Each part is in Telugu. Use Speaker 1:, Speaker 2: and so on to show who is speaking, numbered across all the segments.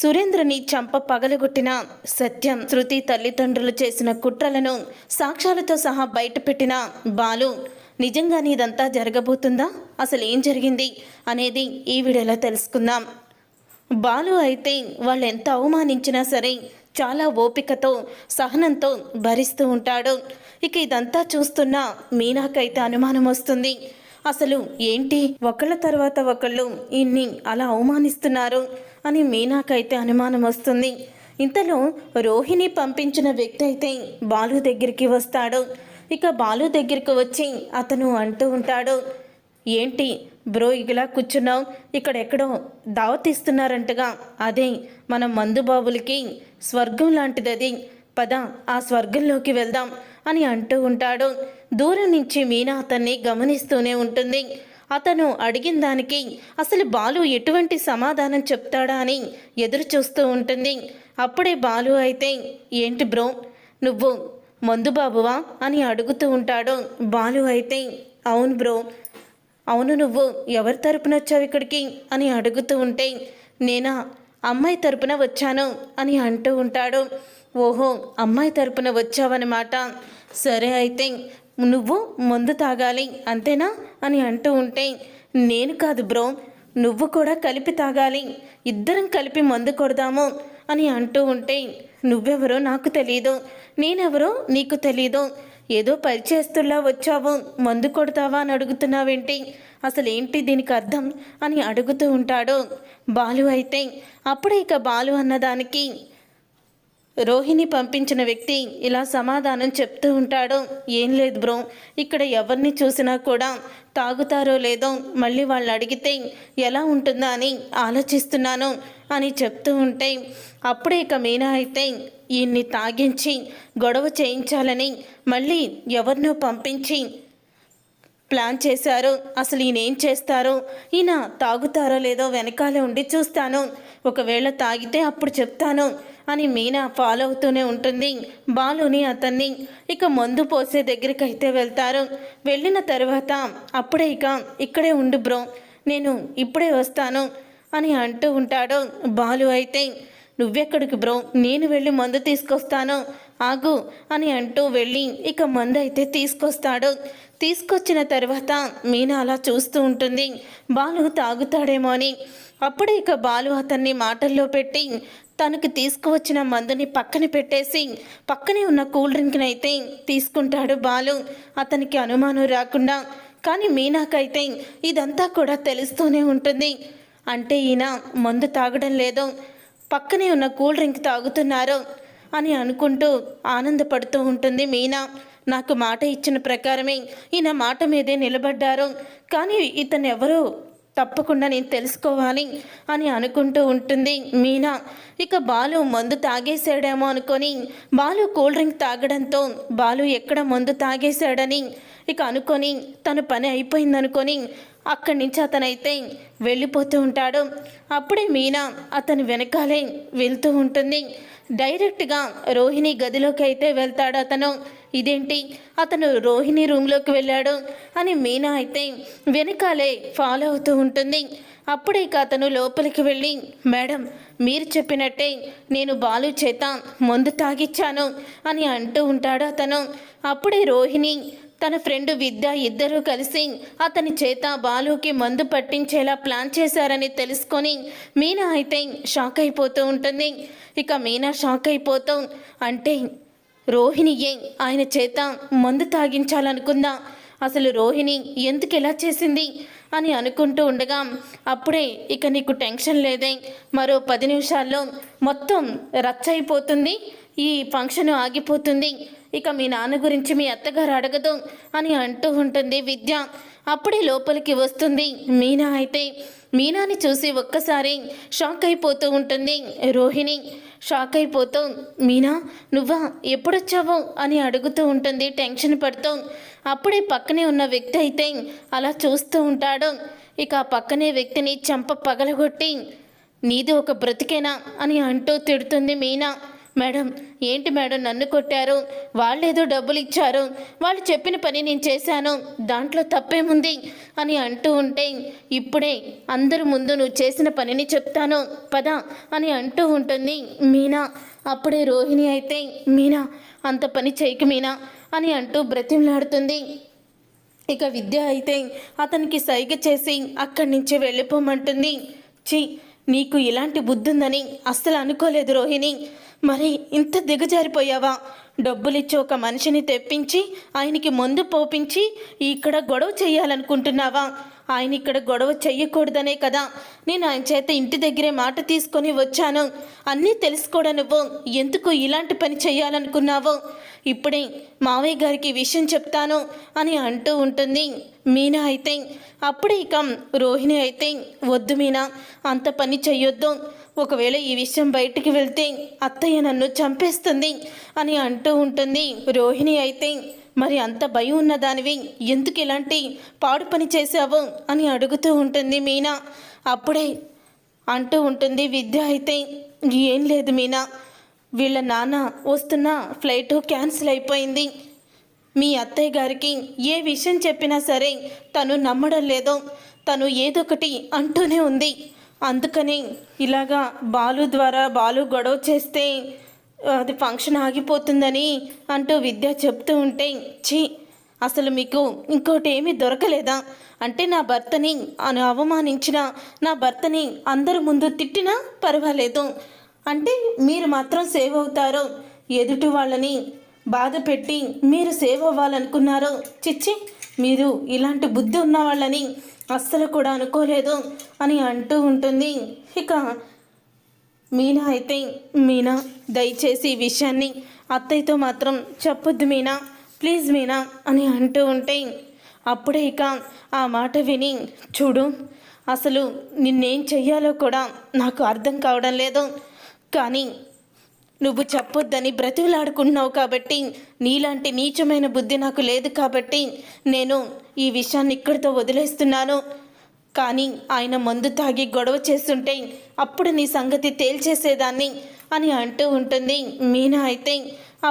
Speaker 1: సురేంద్రని చంప పగలగొట్టిన సత్యం శృతి తల్లిదండ్రులు చేసిన కుట్రలను సాక్ష్యాలతో సహా బయటపెట్టిన బాలు నిజంగానే ఇదంతా జరగబోతుందా? అసలు ఏం జరిగింది? అనేది ఈ వీడియోలో తెలుసుకుందాం. బాలు అయితే వాళ్ళు ఎంత అవమానించినా సరే చాలా ఓపికతో సహనంతో భరిస్తూ ఉంటాడు. ఇక ఇదంతా చూస్తున్న మీనాకైతే అనుమానం వస్తుంది. అసలు ఏంటి? ఒకళ్ళ తర్వాత ఒకళ్ళు ఇన్ని అలా అవమానిస్తున్నారు. అని మీనాకైతే అనుమానం వస్తుంది. ఇంతలో రోహిణి పంపించిన వ్యక్తి అయితే బాలు దగ్గరికి వస్తాడు. ఇక బాలు దగ్గరికి వచ్చి అతను అంటూ ఉంటాడు ఏంటి బ్రో ఇలా కూర్చున్నావు? ఇక్కడెక్కడో దావత్ ఇస్తున్నారంటగా. అదే మన మందుబాబులకి స్వర్గం లాంటిది అది పద ఆ స్వర్గంలోకి వెళ్దాం అని అంటూ ఉంటాడు. దూరం నుంచి మీనా అతన్ని గమనిస్తూనే ఉంటుంది. అతను అడిగిన దానికి అసలు బాలు ఎటువంటి సమాధానం చెప్తాడా? అని ఎదురు చూస్తూ ఉంటుంది. అప్పుడే బాలు అయితే ఏంటి బ్రో నువ్వు మందు బాబువా? అని అడుగుతూ ఉంటాడు. బాలు అయితే అవును బ్రో. అవును నువ్వు ఎవరి తరపున వచ్చావు ఇక్కడికి? అని అడుగుతూ ఉంటే నేనా? అమ్మాయి తరపున వచ్చాను అని అంటూ ఉంటాడు. ఓహో అమ్మాయి తరపున వచ్చావన్నమాట. సరే అయితే నువ్వు మందు తాగాలి అంతేనా? అని అంటూ ఉంటే నేను కాదు బ్రో నువ్వు కూడా కలిపి తాగాలి ఇద్దరం కలిపి మందు కొడదాము అని అంటూ ఉంటే నువ్వెవరో నాకు తెలియదు నేనెవరో నీకు తెలీదు ఏదో పరిచేస్తుల్లా వచ్చావు మందు కొడతావా అని అడుగుతున్నావేంటి? అసలేంటి దీనికి అర్థం అని అడుగుతూ ఉంటాడు బాలు అయితే. అప్పుడే ఇక బాలు అన్నదానికి రోహిణి పంపించిన వ్యక్తి ఇలా సమాధానం చెప్తూ ఉంటాడు. ఏం లేదు బ్రో ఇక్కడ ఎవరిని చూసినా కూడా తాగుతారో లేదో మళ్ళీ వాళ్ళు అడిగితే ఎలా ఉంటుందా అని ఆలోచిస్తున్నాను అని చెప్తూ ఉంటే అప్పుడే ఇక మీనా అయితే ఈయన్ని తాగించి గొడవ చేయించాలని మళ్ళీ ఎవరినో పంపించి ప్లాన్ చేశారు. అసలు ఈయన ఏం చేస్తారో? ఈయన తాగుతారో లేదో వెనకాలే ఉండి చూస్తాను. ఒకవేళ తాగితే అప్పుడు చెప్తాను. అని మీనా ఫాలో అవుతూనే ఉంటుంది. బాలుని అతన్ని ఇక మందు పోసే దగ్గరికి అయితే వెళ్తారు. వెళ్ళిన తర్వాత అప్పుడే ఇక ఇక్కడే ఉండు బ్రో నేను ఇప్పుడే వస్తాను అని అంటూ ఉంటాడు బాలు అయితే. నువ్వెక్కడికి బ్రో? నేను వెళ్ళి మందు తీసుకొస్తాను. ఆగు అని అంటూ వెళ్ళి ఇక మందు అయితే తీసుకొస్తాడు. తీసుకొచ్చిన తర్వాత మీనా అలా చూస్తూ ఉంటుంది. బాలు తాగుతాడేమో అని. అప్పుడే ఇక బాలు అతన్ని మాటల్లో పెట్టి తనకు తీసుకువచ్చిన మందుని పక్కన పెట్టేసి పక్కనే ఉన్న కూల్ డ్రింక్ని అయితే తీసుకుంటాడు బాలు. అతనికి అనుమానం రాకుండా. కానీ మీనాకైతే ఇదంతా కూడా తెలుస్తూనే ఉంటుంది. అంటే ఈయన మందు తాగడం లేదు. పక్కనే ఉన్న కూల్ డ్రింక్ తాగుతున్నారు. అని అనుకుంటూ ఆనందపడుతూ ఉంటుంది. మీనా నాకు మాట ఇచ్చిన ప్రకారమే ఈయన మాట మీదే నిలబడ్డారు. కానీ ఇతను ఎవరు తప్పకుండా నేను తెలుసుకోవాలి అని అనుకుంటూ ఉంటుంది మీనా. ఇక బాలు మందు తాగేశాడేమో అనుకొని బాలు కూల్ డ్రింక్ తాగడంతో బాలు ఎక్కడ మందు తాగేశాడని ఇక అనుకొని తన పని అయిపోయిందనుకొని అక్కడి నుంచి అతనైతే వెళ్ళిపోతూ ఉంటాడు. అప్పుడే మీనా అతని వెనకాలే వెళ్తూ ఉంటుంది. డైరెక్ట్గా రోహిణి గదిలోకి అయితే వెళ్తాడు అతను. ఇదేంటి? అతను రోహిణి రూమ్లోకి వెళ్ళాడు అని మీనా అయితే వెనకాలే ఫాలో అవుతూ ఉంటుంది. అప్పుడే అతను లోపలికి వెళ్ళి మేడం మీరు చెప్పినట్టే నేను బాలు చేత మందు తాగిచ్చాను అని అంటూ ఉంటాడు అతను. అప్పుడే రోహిణి తన ఫ్రెండ్ విద్య ఇద్దరూ కలిసి అతని చేత బాలుకి మందు పట్టించేలా ప్లాన్ చేశారని తెలుసుకొని మీనా అయితే షాక్ అయిపోతూ ఉంటుంది. ఇక మీనా షాక్ అయిపోతూ అంటే రోహిణియే ఆయన చేత మందు తాగించాలనుకుందా? అసలు రోహిణి ఎందుకు ఎలా చేసింది? అని అనుకుంటూ ఉండగా అప్పుడే ఇక నీకు టెన్షన్ లేదే. మరో పది నిమిషాల్లో మొత్తం రచ్చ అయిపోతుంది. ఈ ఫంక్షన్ ఆగిపోతుంది. ఇక మీ నాన్న గురించి మీ అత్తగారు అడగదు అని అంటూ ఉంటుంది విద్య. అప్పుడే లోపలికి వస్తుంది. మీనా అయితే మీనాని చూసి ఒక్కసారి షాక్ అయిపోతూ ఉంటుంది. రోహిణి షాక్ అయిపోతూ మీనా నువ్వా? ఎప్పుడొచ్చావు? అని అడుగుతూ ఉంటుంది టెన్షన్ పడుతూ. అప్పుడే పక్కనే ఉన్న వ్యక్తి అయితే అలా చూస్తూ ఉంటాడు. ఇక ఆ పక్కనే వ్యక్తిని చంప పగలగొట్టి నీది ఒక బ్రతికేనా? అని అంటూ తిడుతుంది మీనా. మేడం ఏంటి మేడం నన్ను కొట్టారు? వాళ్ళేదో డబ్బులు ఇచ్చారు. వాళ్ళు చెప్పిన పని నేను చేశాను. దాంట్లో తప్పేముంది? అని అంటూ ఉంటే ఇప్పుడే అందరి ముందు నువ్వు చేసిన పనిని చెప్తాను. పద అని అంటూ ఉంటుంది మీనా. అప్పుడే రోహిణి అయితే మీనా అంత పని చేయకు మీనా అని అంటూ బ్రతిమలాడుతుంది. ఇక విద్య అయితే అతనికి సైగ చేసి అక్కడి నుంచి వెళ్ళిపోమంటుంది. ఛీ నీకు ఇలాంటి బుద్ధుందని అస్సలు అనుకోలేదు రోహిణి. మరి ఇంత దిగజారిపోయావా? డబ్బులిచ్చి ఒక మనిషిని తెప్పించి ఆయనకి మందు పోపించి ఇక్కడ గొడవ చేయాలనుకుంటున్నావా? ఆయన ఇక్కడ గొడవ చెయ్యకూడదనే కదా. నేను ఆయన చేత ఇంటి దగ్గరే మాట తీసుకొని వచ్చాను. అన్నీ తెలుసుకోవడం నువ్వు? ఎందుకు ఇలాంటి పని చేయాలనుకున్నావో ఇప్పుడే మావయ్య గారికి విషయం చెప్తాను అని అంటూ ఉంటుంది మీనా అయితే. అప్పుడే ఇక రోహిణి అయితే వద్దు మీనా అంత పని చెయ్యొద్దు. ఒకవేళ ఈ విషయం బయటికి వెళ్తే అత్తయ్య నన్ను చంపేస్తుంది అని అంటూ ఉంటుంది రోహిణి అయితే. మరి అంత భయం ఉన్నదానివి ఎందుకు ఇలాంటి పాడు పని చేశావు అని అడుగుతూ ఉంటుంది మీనా. అప్పుడే అంటూ ఉంటుంది విద్య అయితే ఏం లేదు మీనా. వీళ్ళ నాన్న వస్తున్న ఫ్లైట్ క్యాన్సిల్ అయిపోయింది. మీ అత్తయ్య గారికి ఏ విషయం చెప్పినా సరే తను నమ్మడం లేదో. తను ఏదొకటి అంటూనే ఉంది. అందుకని ఇలాగా బాలు ద్వారా బాలు గొడవ చేస్తే అది ఫంక్షన్ ఆగిపోతుందని అంటూ విద్య చెప్తూ ఉంటే ఛీ అసలు మీకు ఇంకోటి ఏమీ దొరకలేదా? అంటే నా భర్తని అని అవమానించిన నా భర్తని అందరి ముందు తిట్టినా పర్వాలేదు. అంటే మీరు మాత్రం సేవ్ అవుతారు. ఎదుటి వాళ్ళని బాధ పెట్టి మీరు సేవ్ అవ్వాలనుకున్నారు. చిచ్చి మీరు ఇలాంటి బుద్ధి ఉన్న వాళ్ళని అస్సలు కూడా అనుకోలేదు అని అంటూ ఉంటుంది. ఇక మీనా అయితే మీనా దయచేసి ఈ విషయాన్ని అత్తయ్యతో మాత్రం చెప్పొద్దు మీనా ప్లీజ్ మీనా అని అంటూ ఉంటే అప్పుడే ఇక ఆ మాట విని చూడు అసలు నిన్నేం చెయ్యాలో కూడా నాకు అర్థం కావడం లేదు. కానీ నువ్వు చెప్పొద్దని బ్రతిలాడుకుంటున్నావు కాబట్టి నీలాంటి నీచమైన బుద్ధి నాకు లేదు కాబట్టి నేను ఈ విషయాన్ని ఇక్కడితో వదిలేస్తున్నాను. కానీ ఆయన మందు తాగి గొడవ చేస్తుంటే అప్పుడు నీ సంగతి తేల్చేసేదాన్ని అని అంటూ ఉంటుంది. మీనా అయితే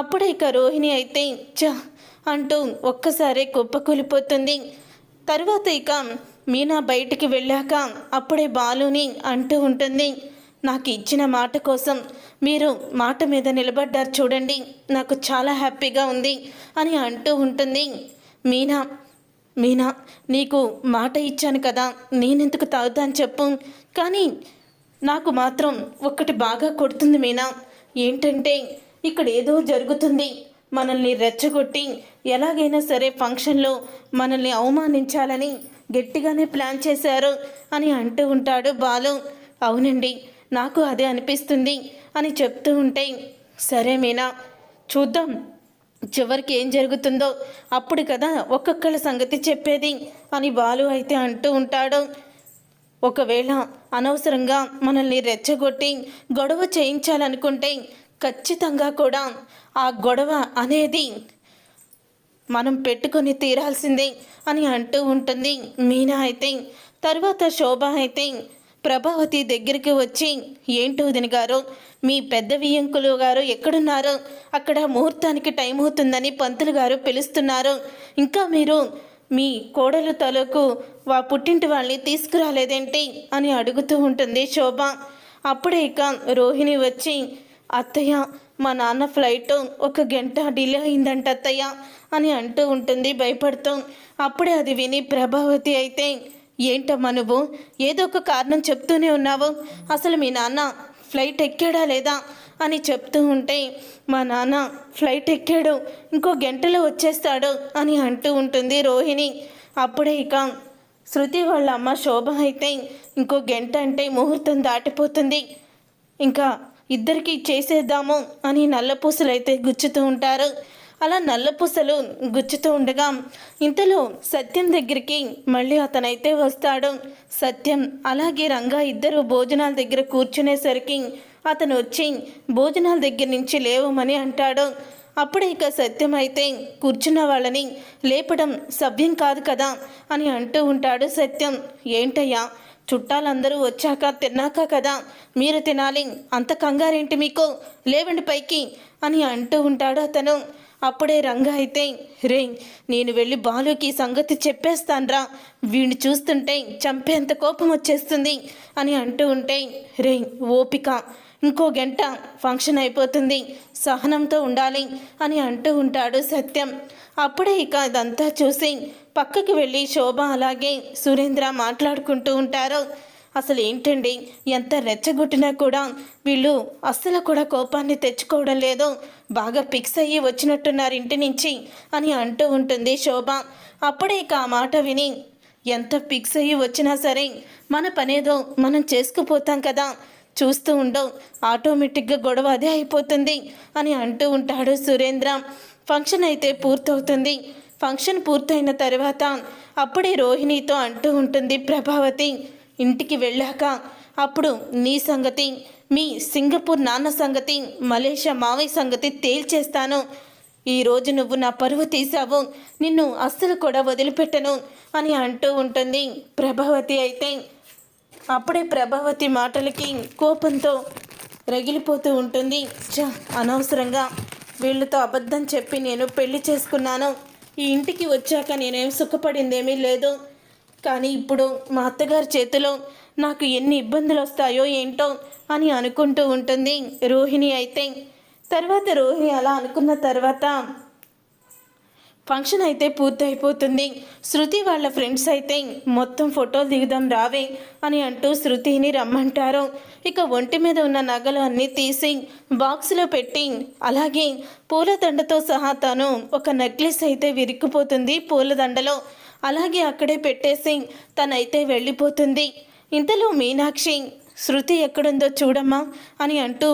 Speaker 1: అప్పుడే ఇక రోహిణి అయితే చ అంటూ ఒక్కసారే కుప్పకూలిపోతుంది. తర్వాత ఇక మీనా బయటికి వెళ్ళాక అప్పుడే బాలుని అంటూ ఉంటుంది. నాకు ఇచ్చిన మాట కోసం మీరు మాట మీద నిలబడ్డారు చూడండి. నాకు చాలా హ్యాపీగా ఉంది అని అంటూ ఉంటుంది. మీనా మీనా నీకు మాట ఇచ్చాను కదా నేనెందుకు తాగుతాను చెప్పు. కానీ నాకు మాత్రం ఒక్కటి బాగా కొడుతుంది మీనా. ఏంటంటే ఇక్కడ ఏదో జరుగుతుంది. మనల్ని రెచ్చగొట్టి ఎలాగైనా సరే ఫంక్షన్లో మనల్ని అవమానించాలని గట్టిగానే ప్లాన్ చేశారు అని అంటూ ఉంటాడు బాలు. అవునండి నాకు అదే అనిపిస్తుంది అని చెప్తూ ఉంటే సరే మీనా చూద్దాం. చివరికి ఏం జరుగుతుందో అప్పుడు కదా ఒక్కొక్కళ్ళ సంగతి చెప్పేది అని బాలు అయితే అంటూ ఉంటాడు. ఒకవేళ అనవసరంగా మనల్ని రెచ్చగొట్టి గొడవ చేయించాలనుకుంటే ఖచ్చితంగా కూడా ఆ గొడవ అనేది మనం పెట్టుకొని తీరాల్సిందే అని అంటూ ఉంటుంది. మీనా అయితే తర్వాత శోభ అయితే ప్రభావతి దగ్గరికి వచ్చి ఏంటో గారు? మీ పెద్ద వియ్యంకులు గారు ఎక్కడున్నారు? అక్కడ ముహూర్తానికి టైం అవుతుందని పంతులు గారు పిలుస్తున్నారు. ఇంకా మీరు మీ కోడలు తలకు వా పుట్టింటి వాళ్ళని తీసుకురాలేదేంటి? అని అడుగుతూ ఉంటుంది శోభ. అప్పుడే ఇక రోహిణి వచ్చి అత్తయ్య మా నాన్న ఫ్లైట్ ఒక గంట డిలే అయిందంట అత్తయ్య అని అంటూ ఉంటుంది భయపడుతూ. అప్పుడే అది విని ప్రభావతి అయితే ఏంటమ్మా నువ్వు? ఏదో ఒక కారణం చెప్తూనే ఉన్నావు. అసలు మీ నాన్న ఫ్లైట్ ఎక్కాడా లేదా అని చెప్తూ ఉంటే మా నాన్న ఫ్లైట్ ఎక్కాడు ఇంకో గంటలో వచ్చేస్తాడు అని అంటూ ఉంటుంది రోహిణి. అప్పుడే ఇక శృతి వాళ్ళ అమ్మ శోభ అయితే ఇంకో గంట అంటే ముహూర్తం దాటిపోతుంది. ఇంకా ఇద్దరికి చేసేద్దాము అని నల్లపూసలు అయితే గుచ్చుతూ ఉంటారు. అలా నల్లపూసలు గుచ్చుతూ ఉండగా ఇంతలో సత్యం దగ్గరికి మళ్ళీ అతనైతే వస్తాడు. సత్యం అలాగే రంగా ఇద్దరు భోజనాల దగ్గర కూర్చునేసరికి అతను వచ్చి భోజనాల దగ్గర నుంచి లేవమని అంటాడు. అప్పుడే ఇక సత్యం అయితే కూర్చున్న వాళ్ళని లేపడం సభ్యం కాదు కదా అని అంటూ ఉంటాడు సత్యం. ఏంటయ్యా చుట్టాలందరూ వచ్చాక తిన్నాక కదా? మీరు తినాలి. అంత కంగారేంటి మీకు? లేవండి పైకి అని అంటూ ఉంటాడు అతను. అప్పుడే రంగా అయితే రే నేను వెళ్ళి బాలుకి సంగతి చెప్పేస్తాన్రా. వీడిని చూస్తుంటే చంపేంత కోపం వచ్చేస్తుంది అని అంటూ ఉంటే రే ఓపిక. ఇంకో గంట ఫంక్షన్ అయిపోతుంది. సహనంతో ఉండాలి అని అంటూ ఉంటాడు సత్యం. అప్పుడే ఇక అదంతా చూసి పక్కకి వెళ్ళి శోభ అలాగే సురేంద్ర మాట్లాడుకుంటూ ఉంటారు. అసలు ఏంటండి ఎంత రెచ్చగొట్టినా కూడా వీళ్ళు అస్సలు కూడా కోపాన్ని తెచ్చుకోవడం లేదు. బాగా ఫిక్స్ అయ్యి వచ్చినట్టున్నారు ఇంటి నుంచి అని అంటూ ఉంటుంది శోభ. అప్పుడే ఇక ఆ మాట విని ఎంత ఫిక్స్ అయ్యి వచ్చినా సరే మన పనేదో మనం చేసుకుపోతాం కదా. చూస్తూ ఉండవు. ఆటోమేటిక్గా గొడవ అదే అయిపోతుంది అని అంటూ ఉంటాడు సురేంద్ర. ఫంక్షన్ అయితే పూర్తవుతుంది. ఫంక్షన్ పూర్తయిన తర్వాత అప్పుడే రోహిణితో అంటూ ఉంటుంది ప్రభావతి ఇంటికి వెళ్ళాక అప్పుడు నీ సంగతి మీ సింగపూర్ నాన్న సంగతి మలేషియా మావయ్య సంగతి తేల్చేస్తాను. ఈరోజు నువ్వు నా పరువు తీసావు నిన్ను అస్సలు కూడా వదిలిపెట్టను అని అంటూ ఉంటుంది ప్రభావతి అయితే. అప్పుడే ప్రభావతి మాటలకి కోపంతో రగిలిపోతూ ఉంటుంది. చ అనవసరంగా. వీళ్ళతో అబద్ధం చెప్పి నేను పెళ్ళి చేసుకున్నాను. ఈ ఇంటికి వచ్చాక నేనేం సుఖపడిందేమీ లేదు. కానీ ఇప్పుడు మా అత్తగారి చేతిలో నాకు ఎన్ని ఇబ్బందులు వస్తాయో ఏంటో అని అనుకుంటూ ఉంటుంది రోహిణి అయితే. తర్వాత రోహిణి అలా అనుకున్న తర్వాత ఫంక్షన్ అయితే పూర్తయిపోతుంది. శృతి వాళ్ళ ఫ్రెండ్స్ అయితే మొత్తం ఫోటోలు దిగుదాం రావే అని అంటూ శృతిని రమ్మంటారు. ఇక ఒంటి మీద ఉన్న నగలు అన్నీ తీసి బాక్స్లో పెట్టి అలాగే పూలదండతో సహా తను ఒక నెక్లెస్ అయితే విరిక్కుపోతుంది పూలదండలో. అలాగే అక్కడే పెట్టేసి తనైతే వెళ్ళిపోతుంది. ఇంతలో మీనాక్షి శృతి ఎక్కడుందో చూడమ్మా అని అంటూ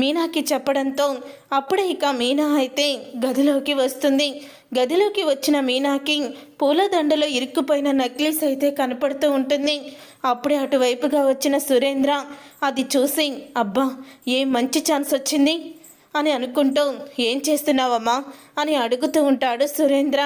Speaker 1: మీనాకి చెప్పడంతో అప్పుడే ఇక మీనా అయితే గదిలోకి వస్తుంది. గదిలోకి వచ్చిన మీనాకి పూలదండలో ఇరుక్కుపోయిన నెక్లెస్ అయితే కనపడుతూ ఉంటుంది. అప్పుడే అటువైపుగా వచ్చిన సురేంద్ర అది చూసి అబ్బా ఏం మంచి ఛాన్స్ వచ్చింది అని అనుకుంటూ ఏం చేస్తున్నావమ్మా అని అడుగుతూ ఉంటాడు సురేంద్ర.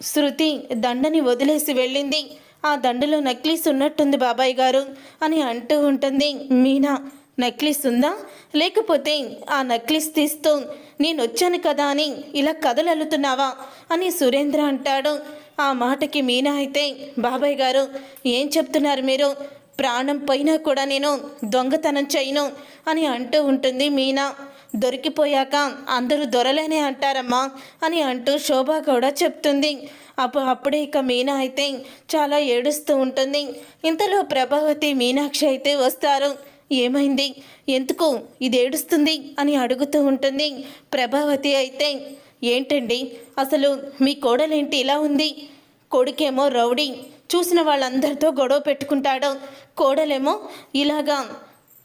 Speaker 1: శృతి దండని వదిలేసి వెళ్ళింది. ఆ దండలో నెక్లెస్ ఉన్నట్టుంది బాబాయ్ గారు అని అంటూ ఉంటుంది. మీనా నెక్లెస్ ఉందా? లేకపోతే ఆ నెక్లెస్ తీస్తూ నేను వచ్చాను కదా అని ఇలా కథలు అల్లుతున్నావా అని సురేంద్ర అంటాడు. ఆ మాటకి మీనా అయితే బాబాయ్ గారు ఏం చెప్తున్నారు మీరు? ప్రాణం పోయినా కూడా నేను దొంగతనం చేయను అని అంటూ ఉంటుంది మీనా. దొరికిపోయాక అందరూ దొరలేనే అంటారమ్మా అని అంటూ శోభ కూడా చెప్తుంది. అప్పుడు అప్పుడే ఇక మీనా అయితే చాలా ఏడుస్తూ ఉంటుంది. ఇంతలో ప్రభావతి మీనాక్షి అయితే వస్తారు. ఏమైంది? ఎందుకు ఇది ఏడుస్తుంది? అని అడుగుతూ ఉంటుంది ప్రభావతి అయితే. ఏంటండి? అసలు మీ కోడలేంటి ఇలా ఉంది? కొడుకేమో రౌడీ. చూసిన వాళ్ళందరితో గొడవ పెట్టుకుంటాడు. కోడలేమో ఇలాగా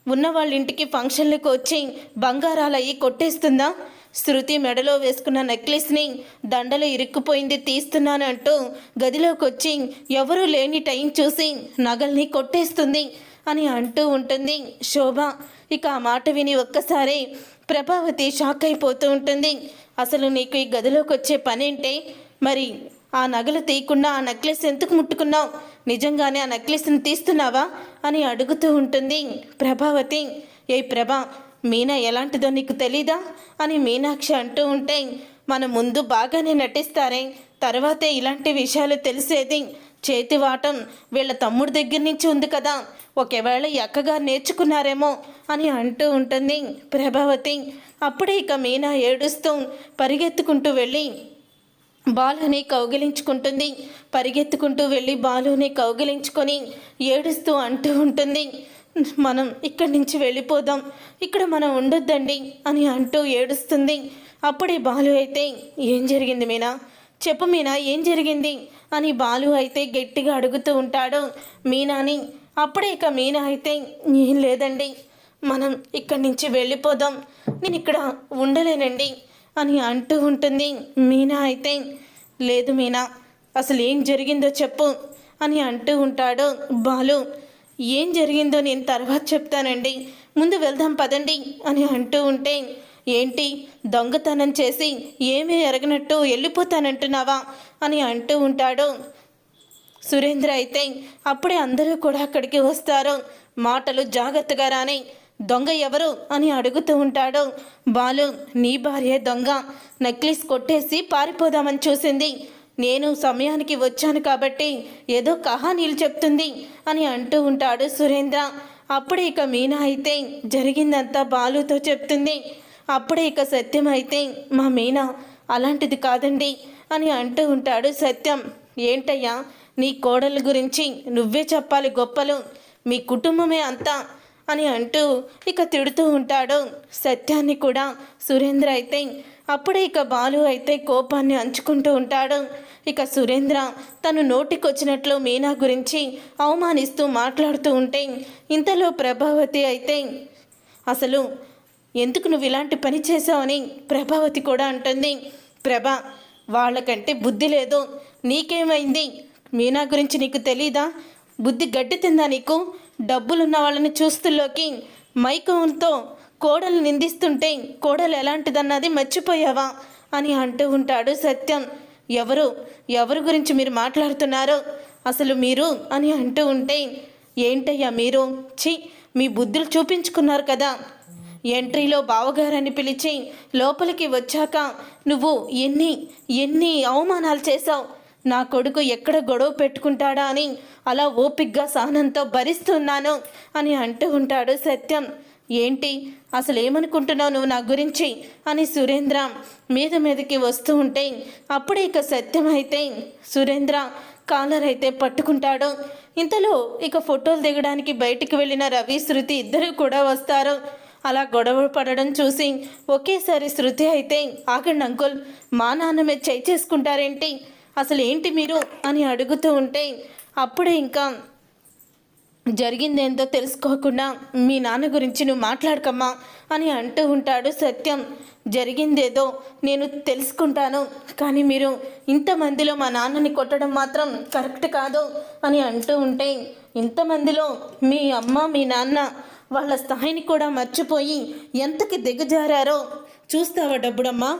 Speaker 1: ఉన్న వాళ్ళ ఇంటికి ఫంక్షన్లకు వచ్చి బంగారాలయ్యి కొట్టేస్తుందా? శృతి మెడలో వేసుకున్న నెక్లెస్ని దండలో ఇరుక్కుపోయింది తీస్తున్నాను అంటూ గదిలోకి వచ్చి ఎవరూ లేని టైం చూసి నగల్ని కొట్టేస్తుంది అని అంటూ ఉంటుంది శోభ. ఇక ఆ మాట విని ఒక్కసారి ప్రభావతి షాక్ అయిపోతూ ఉంటుంది. అసలు నీకు ఈ గదిలోకి వచ్చే పనేంటే? మరి ఆ నగలు తీయకుండా ఆ నెక్లెస్ ఎందుకు ముట్టుకున్నావు? నిజంగానే ఆ నెక్లెస్ని తీస్తున్నావా అని అడుగుతూ ఉంటుంది ప్రభావతి. ఏ ప్రభా మీనా ఎలాంటిదో నీకు తెలీదా? అని మీనాక్షి అంటూ ఉంటే మన ముందు బాగానే నటిస్తారే తర్వాతే ఇలాంటి విషయాలు తెలిసేది. చేతివాటం వీళ్ళ తమ్ముడి దగ్గర నుంచి ఉంది కదా ఒకవేళ ఎక్కగా నేర్చుకున్నారేమో అని అంటూ ఉంటుంది ప్రభావతి. అప్పుడే ఇక మీనా ఏడుస్తూ పరిగెత్తుకుంటూ వెళ్ళి బాలుని కౌగిలించుకుంటుంది. పరిగెత్తుకుంటూ వెళ్ళి బాలుని కౌగిలించుకొని ఏడుస్తూ అంటూ ఉంటుంది. మనం ఇక్కడి నుంచి వెళ్ళిపోదాం. ఇక్కడ మనం ఉండొద్దండి అని అంటూ ఏడుస్తుంది. అప్పుడే బాలు అయితే ఏం జరిగింది మీనా? చెప్పు మీనా ఏం జరిగింది? అని బాలు అయితే గట్టిగా అడుగుతూ ఉంటాడు. మీనాని అప్పుడే ఇక మీనా అయితే ఏం లేదండి. మనం ఇక్కడి నుంచి వెళ్ళిపోదాం. నేను ఇక్కడ ఉండలేనండి. అని అంటూ ఉంటుంది. మీనా అయితే లేదు మీనా అసలు ఏం జరిగిందో చెప్పు అని అంటూ ఉంటాడు బాలు. ఏం జరిగిందో నేను తర్వాత చెప్తానండి. ముందు వెళ్దాం పదండి అని అంటూ ఉంటే ఏంటి దొంగతనం చేసి ఏమీ ఎరగనట్టు వెళ్ళిపోతానంటున్నావా అని అంటూ ఉంటాడు. సురేంద్ర అయితే అప్పుడే అందరూ కూడా అక్కడికి వస్తారు. మాటలు జాగ్రత్తగా రాని దొంగ ఎవరు అని అడుగుతూ ఉంటాడు. బాలు నీ భార్య దొంగ. నెక్లెస్ కొట్టేసి పారిపోదామని చూసింది. నేను సమయానికి వచ్చాను కాబట్టి ఏదో కహానీలు చెప్తుంది అని అంటూ ఉంటాడు సురేంద్ర. అప్పుడే ఇక మీనా అయితే జరిగిందంతా బాలుతో చెప్తుంది. అప్పుడే ఇక సత్యం అయితే మా మీనా అలాంటిది కాదండి అని అంటూ ఉంటాడు సత్యం. ఏంటయ్యా నీ కోడల గురించి నువ్వే చెప్పాలి గొప్పలు. మీ కుటుంబమే అంతా అని అంటూ ఇక తిడుతూ ఉంటాడు. సత్యాన్ని కూడా సురేంద్ర అయితే అప్పుడే ఇక బాలు అయితే కోపాన్ని అంచుకుంటూ ఉంటాడు. ఇక సురేంద్ర తను నోటికొచ్చినట్లు మీనా గురించి అవమానిస్తూ మాట్లాడుతూ ఉంటే ఇంతలో ప్రభావతి అయితే అసలు ఎందుకు నువ్వు ఇలాంటి పని చేసావని ప్రభావతి కూడా అంటుంది. ప్రభా వాళ్ళకంటే బుద్ధి లేదు. నీకేమైంది? మీనా గురించి నీకు తెలీదా? బుద్ధి గడ్డి తిందా నీకు? డబ్బులున్న వాళ్ళని చూస్తుల్లోకి మైకంతో కోడలు నిందిస్తుంటే కోడలు ఎలాంటిదన్నది మర్చిపోయావా అని అంటూ ఉంటాడు సత్యం. ఎవరు ఎవరి గురించి మీరు మాట్లాడుతున్నారో అసలు మీరు అని అంటూ ఉంటే ఏంటయ్యా మీరు? ఛీ మీ బుద్ధులు చూపించుకున్నారు కదా. ఎంట్రీలో బావగారని పిలిచి లోపలికి వచ్చాక నువ్వు ఎన్ని ఎన్ని అవమానాలు చేశావు? నా కొడుకు ఎక్కడ గొడవ పెట్టుకుంటాడా అని అలా ఓపిగ్గా సహనంతో భరిస్తున్నాను అని అంటూ ఉంటాడు సత్యం. ఏంటి? అసలు ఏమనుకుంటున్నావు నువ్వు నా గురించి? అని సురేంద్ర మీద మీదకి వస్తూ ఉంటే అప్పుడే ఇక సత్యం అయితే సురేంద్ర కాలర్ అయితే పట్టుకుంటాడు. ఇంతలో ఇక ఫోటోలు దిగడానికి బయటికి వెళ్ళిన రవి శృతి ఇద్దరు కూడా వస్తారు. అలా గొడవ పడడం చూసి ఒకేసారి శృతి అయితే ఆగండి అంకుల్ మా నాన్న మీద చేయి చేసుకుంటారేంటి? అసలు ఏంటి మీరు అని అడుగుతూ ఉంటే అప్పుడే ఇంకా జరిగిందేందో తెలుసుకోకుండా మీ నాన్న గురించి నువ్వు మాట్లాడకమ్మా అని అంటూ ఉంటాడు సత్యం. జరిగిందేదో నేను తెలుసుకుంటాను కానీ మీరు ఇంతమందిలో మా నాన్నని కొట్టడం మాత్రం కరెక్ట్ కాదు అని అంటూ ఉంటే ఇంతమందిలో మీ అమ్మ మీ నాన్న వాళ్ళ స్థాయిని కూడా మర్చిపోయి ఎంతకి దిగజారారో? చూస్తావా డబ్బుడమ్మా?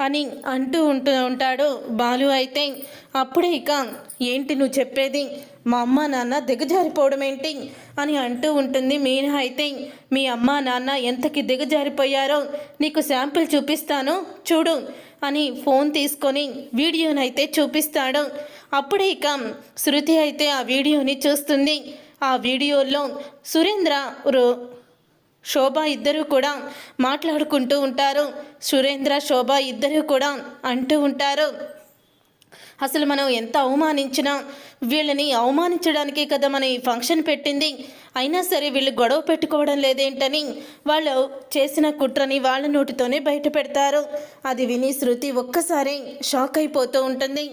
Speaker 1: అని అంటూ ఉంటూ ఉంటాడు బాలు అయితే. అప్పుడే ఇక ఏంటి నువ్వు చెప్పేది? మా అమ్మ నాన్న దిగజారిపోవడం ఏంటి? అని అంటూ ఉంటుంది మీనా అయితే. మీ అమ్మ నాన్న ఎంతకి దిగజారిపోయారో నీకు శాంపిల్ చూపిస్తాను చూడు అని ఫోన్ తీసుకొని వీడియోనైతే చూపిస్తాడు. అప్పుడే ఇక శృతి అయితే ఆ వీడియోని చూస్తుంది. ఆ వీడియోలో సురేంద్ర శోభ ఇద్దరూ కూడా మాట్లాడుకుంటూ ఉంటారు. సురేంద్ర శోభ ఇద్దరూ కూడా అంటూ ఉంటారు. అసలు మనం ఎంత అవమానించినా వీళ్ళని అవమానించడానికే కదా మనం ఈ ఫంక్షన్ పెట్టింది. అయినా సరే వీళ్ళు గొడవ పెట్టుకోవడం లేదేంటని వాళ్ళు చేసిన కుట్రని వాళ్ళ నోటితోనే బయట పెడతారు. అది విని శృతి ఒక్కసారి షాక్ అయిపోతూ ఉంటుంది.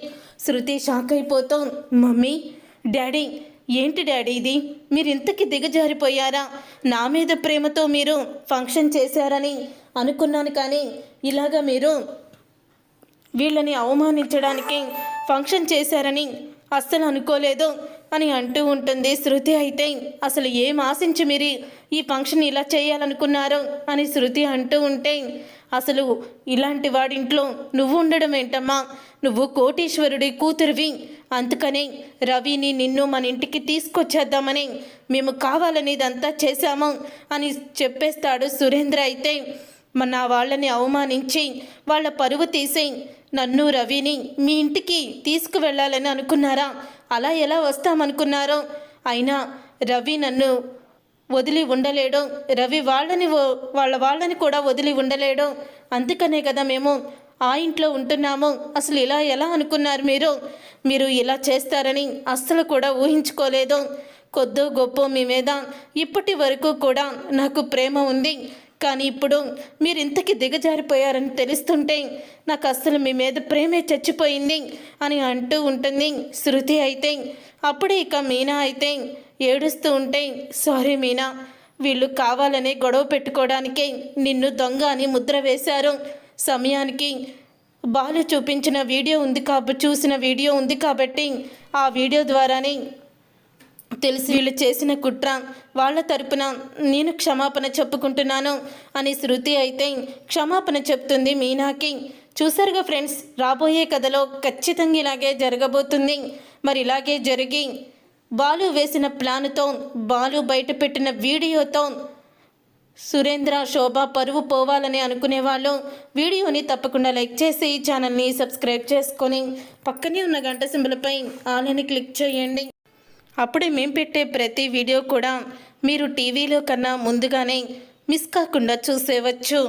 Speaker 1: శృతి షాక్ అయిపోతూ మమ్మీ డాడీ ఏంటి డాడీ ఇది? మీరు ఇంతకి దిగజారిపోయారా? నా మీద ప్రేమతో మీరు ఫంక్షన్ చేశారని అనుకున్నాను కానీ ఇలాగా మీరు వీళ్ళని అవమానించడానికి ఫంక్షన్ చేశారని అస్సలు అనుకోలేదు అని అంటూ ఉంటుంది శృతి అయితే అసలు ఏం ఆశించి మీరు ఈ ఫంక్షన్ ఇలా చేయాలనుకున్నారు అని శృతి అంటూ ఉంటే అసలు ఇలాంటి వాడింట్లో నువ్వు ఉండడం ఏంటమ్మా? నువ్వు కోటీశ్వరుడి కూతురివి. అందుకనే రవిని నిన్ను మన ఇంటికి తీసుకొచ్చేద్దామని మేము కావాలని ఇదంతా చేశాము అని చెప్పేస్తాడు సురేంద్ర అయితే. మన నా వాళ్ళని అవమానించి వాళ్ళ పరువు తీసి నన్ను రవిని మీ ఇంటికి తీసుకువెళ్ళాలని అనుకున్నారా? అలా ఎలా వస్తామనుకున్నారో? అయినా రవి నన్ను వదిలి ఉండలేడు. రవి వాళ్ళని వాళ్ళ వాళ్ళని కూడా వదిలి ఉండలేడు. అందుకనే కదా మేము ఆ ఇంట్లో ఉంటున్నాము. అసలు ఇలా ఎలా అనుకున్నారు మీరు? మీరు ఇలా చేస్తారని అస్సలు కూడా ఊహించుకోలేదు. కొద్దో గొప్ప మీ మీద. ఇప్పటి వరకు కూడా నాకు ప్రేమ ఉంది. కానీ ఇప్పుడు మీరు ఇంతకి దిగజారిపోయారని తెలుస్తుంటే నాకు అస్సలు మీ మీద ప్రేమే చచ్చిపోయింది అని అంటూ ఉంటుంది శృతి అయితే. అప్పుడే ఇక మీనా అయితే ఏడుస్తూ ఉంటే సారీ మీనా వీళ్ళు కావాలనే గొడవ పెట్టుకోవడానికే నిన్ను దొంగ అని ముద్ర వేశారు. సమయానికి బాలు చూపించిన వీడియో ఉంది కాబట్టి చూసిన వీడియో ఉంది కాబట్టి ఆ వీడియో ద్వారానే తెలిసి వీళ్ళు చేసిన కుట్ర వాళ్ళ తరపున నేను క్షమాపణ చెప్పుకుంటున్నాను అని శృతి అయితే క్షమాపణ చెప్తుంది మీనాకి. చూసారుగా ఫ్రెండ్స్ రాబోయే కథలో ఖచ్చితంగా ఇలాగే జరగబోతుంది. మరి ఇలాగే జరిగి బాలు వేసిన ప్లాన్తో బాలు బయటపెట్టిన వీడియోతో సురేంద్ర శోభ పరువు పోవాలని అనుకునే వాళ్ళు వీడియోని తప్పకుండా లైక్ చేసి ఛానల్ని సబ్స్క్రైబ్ చేసుకొని పక్కనే ఉన్న గంట సింబలపై ఆల్ క్లిక్ చేయండి. అప్పుడే మేము పెట్టే ప్రతి వీడియో కూడా మీరు టీవీలో కన్నా ముందుగానే మిస్ కాకుండా చూసేవచ్చు.